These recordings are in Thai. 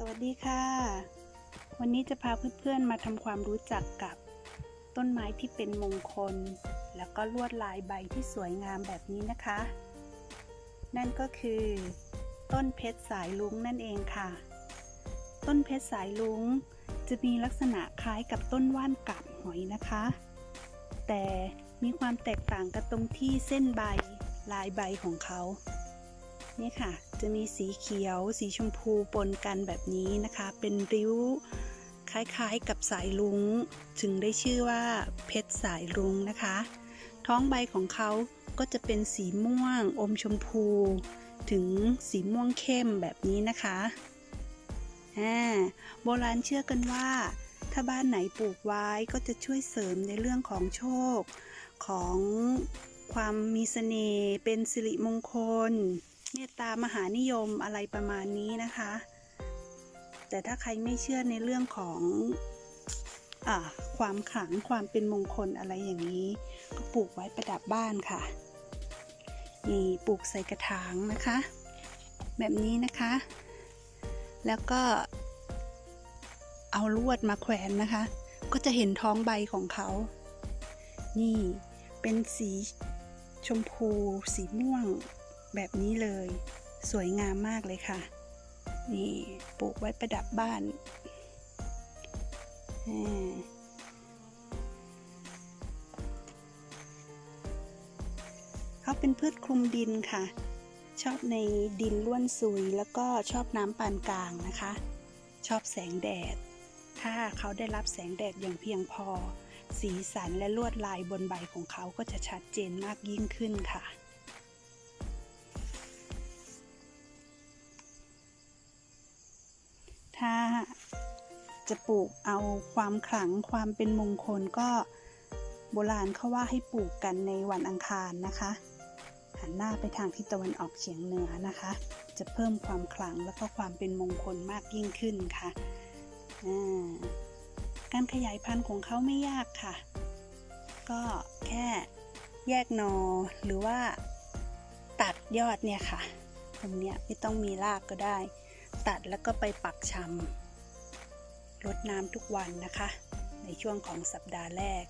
สวัสดีค่ะ วันนี้จะพาเพื่อนๆมาทำความรู้จักกับต้นไม้ที่เป็นมงคล แล้วก็ลวดลายใบที่สวยงามแบบนี้นะคะ นั่นก็คือ ต้นเพชรสายลุงนั่นเองค่ะ ต้นเพชรสายลุงจะมีลักษณะคล้ายกับต้นว่านกาบหอยนะคะ แต่มีความแตกต่างกันตรงที่เส้นใบลายใบของเขา นี่ค่ะ จะมีสีเขียว สีชมพูปนกันแบบนี้นะคะ เป็นริ้วคล้ายๆกับสายลุงจึงได้ชื่อว่าเพชรสายลุงนะคะ ท้องใบของเขาก็จะเป็นสีม่วงอมชมพู ถึงสีม่วงเข้มแบบนี้นะคะโบราณเชื่อกันว่า ถ้าบ้านไหนปลูกไว้ก็จะช่วยเสริมในเรื่องของโชค ของความมีเสน่ห์เป็นสิริมงคล เมตตามหานิยมอะไรประมาณนี้นะคะ แต่ถ้าใครไม่เชื่อในเรื่องของอความขลังความเป็นมงคลอะไรอย่างนี้ ก็ปลูกไว้ประดับบ้านค่ะ นี่ปลูกใส่กระถางนะคะ แบบนี้นะคะ แล้วก็เอาลวดมาแขวนนะคะ ก็จะเห็นท้องใบของเขา นี่เป็นสีชมพู สีม่วง แบบนี้เลย สวยงามมากเลยค่ะ นี่ปลูกไว้ประดับบ้านเขาเป็นพืชคลุมดินค่ะ ชอบในดินล้วนซุยแล้วก็ชอบน้ำปานกลางนะคะ ชอบแสงแดด ถ้าเขาได้รับแสงแดดอย่างเพียงพอ สีสันและลวดลายบนใบของเขาก็จะชัดเจนมากยิ่งขึ้นค่ะ ถ้าจะปลูกเอาความขลังความเป็นมงคลก็โบราณเขาว่าให้ปลูกกันในวันอังคารนะคะ หันหน้าไปทางทิศตะวันออกเฉียงเหนือนะคะ จะเพิ่มความขลังแล้วก็ความเป็นมงคลมากยิ่งขึ้นค่ะการขยายพันธุ์ของเขาไม่ยากค่ะ ก็แค่แยกนอหรือว่าตัดยอดเนี่ยค่ะ ตรงเนี้ยไม่ต้องมีรากก็ได้ ตัดแล้วก็ไปปักชำรดน้ำทุกวันนะคะ ในช่วงของสัปดาห์แรก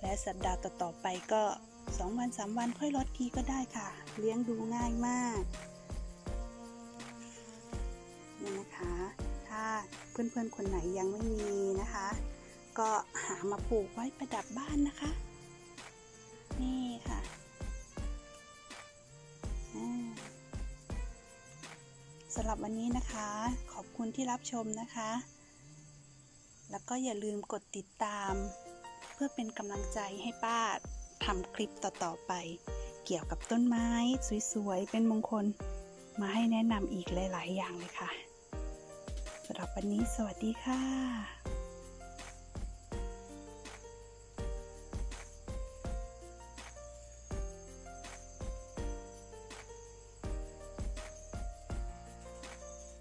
และสัปดาห์ต่อๆไปก็2วัน3วันค่อยรดทีก็ได้ค่ะ เลี้ยงดูง่ายมากนี่นะคะ ถ้าเพื่อนๆคนไหนยังไม่มีนะคะ ก็หามาปลูกไว้ประดับบ้านนะคะ สำหรับวันนี้นะคะ ขอบคุณที่รับชมนะคะ แล้วก็อย่าลืมกดติดตาม เพื่อเป็นกำลังใจให้ป้าทำคลิปต่อๆไป เกี่ยวกับต้นไม้สวยๆ เป็นมงคล มาให้แนะนำอีกหลาย ๆ อย่างเลยค่ะสำหรับวันนี้สวัสดีค่ะ